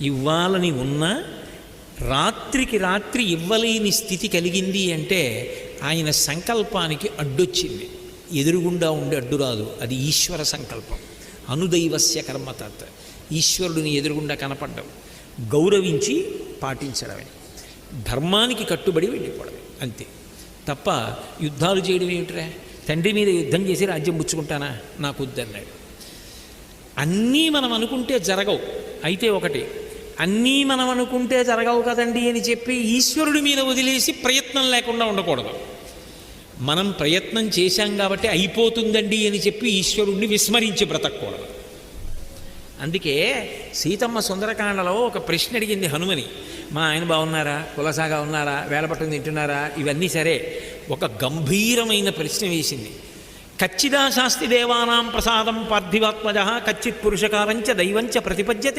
ఇవ్వాలని ఉన్నా రాత్రికి రాత్రి ఇవ్వలేని స్థితి కలిగింది అంటే ఆయన సంకల్పానికి అడ్డొచ్చింది. ఎదురుగుండా ఉండే అడ్డు రాదు. అది ఈశ్వర సంకల్పం. అనుదైవస్య కర్మతత్ ఈశ్వరుడిని ఎదురుగుండా కనపడ్డం. గౌరవించి పాటించడమే. ధర్మానికి కట్టుబడి వెళ్ళిపోవడమే. అంతే. తప్ప యుద్ధాలు చేయడం ఏమిట్రా? తండ్రి మీద యుద్ధం చేసి రాజ్యం పుచ్చుకుంటానా నాకు వద్దన్నాడు అన్నీ మనం అనుకుంటే జరగవు. అయితే ఒకటి అన్నీ మనం అనుకుంటే జరగవు కదండి అని చెప్పి ఈశ్వరుడి మీద వదిలేసి ప్రయత్నం లేకుండా ఉండకూడదు. మనం ప్రయత్నం చేశాం కాబట్టి అయిపోతుందండి అని చెప్పి ఈశ్వరుణ్ణి విస్మరించి బ్రతకూడదు అందుకే సీతమ్మ సుందరకాండలో ఒక ప్రశ్న అడిగింది హనుమని. మా ఆయన బాగున్నారా? కులసాగా ఉన్నారా? వేలపట్టం తింటున్నారా? ఇవన్నీ సరే. ఒక గంభీరమైన ప్రశ్న వేసింది. కచ్చిదా శాస్తి దేవానాం ప్రసాదం పార్థివాత్మజ కచ్చిత్ పురుషకారంచ దైవంచ ప్రతిపద్యతే.